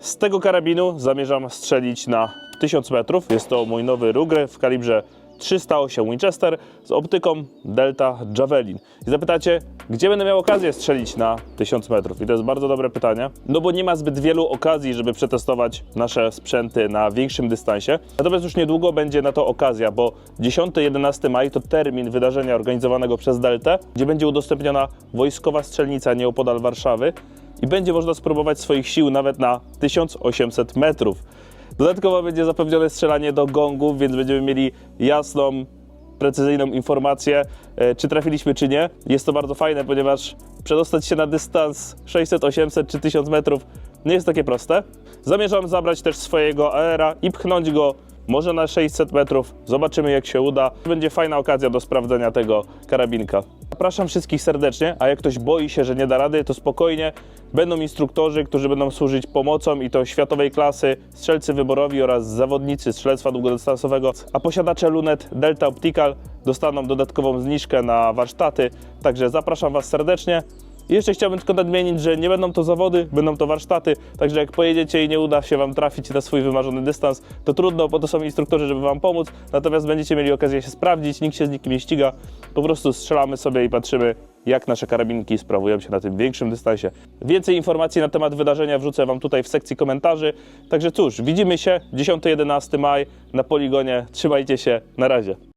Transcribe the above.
Z tego karabinu zamierzam strzelić na 1000 metrów. Jest to mój nowy Ruger w kalibrze 308 Winchester z optyką Delta Javelin. I zapytacie, gdzie będę miał okazję strzelić na 1000 metrów? I to jest bardzo dobre pytanie, no bo nie ma zbyt wielu okazji, żeby przetestować nasze sprzęty na większym dystansie. Natomiast już niedługo będzie na to okazja, bo 10-11 maj to termin wydarzenia organizowanego przez Deltę, gdzie będzie udostępniona wojskowa strzelnica nieopodal Warszawy i będzie można spróbować swoich sił nawet na 1800 metrów. Dodatkowo będzie zapewnione strzelanie do gongów, więc będziemy mieli jasną, precyzyjną informację, e, czy trafiliśmy, czy nie. Jest to bardzo fajne, ponieważ przedostać się na dystans 600, 800 czy 1000 metrów nie jest takie proste. Zamierzam zabrać też swojego AR-a i pchnąć go może na 600 metrów. Zobaczymy, jak się uda. Będzie fajna okazja do sprawdzenia tego karabinka. Zapraszam wszystkich serdecznie, a jak ktoś boi się, że nie da rady, to spokojnie. Będą instruktorzy, którzy będą służyć pomocą i to światowej klasy, strzelcy wyborowi oraz zawodnicy strzelectwa długodystansowego, a posiadacze lunet Delta Optical dostaną dodatkową zniżkę na warsztaty. Także zapraszam Was serdecznie. I jeszcze chciałbym tylko nadmienić, że nie będą to zawody, będą to warsztaty, także jak pojedziecie i nie uda się Wam trafić na swój wymarzony dystans, to trudno, bo to są instruktorzy, żeby Wam pomóc, natomiast będziecie mieli okazję się sprawdzić, nikt się z nikim nie ściga, po prostu strzelamy sobie i patrzymy, jak nasze karabinki sprawują się na tym większym dystansie. Więcej informacji na temat wydarzenia wrzucę Wam tutaj w sekcji komentarzy, także cóż, widzimy się 10-11 maj na poligonie, trzymajcie się, na razie.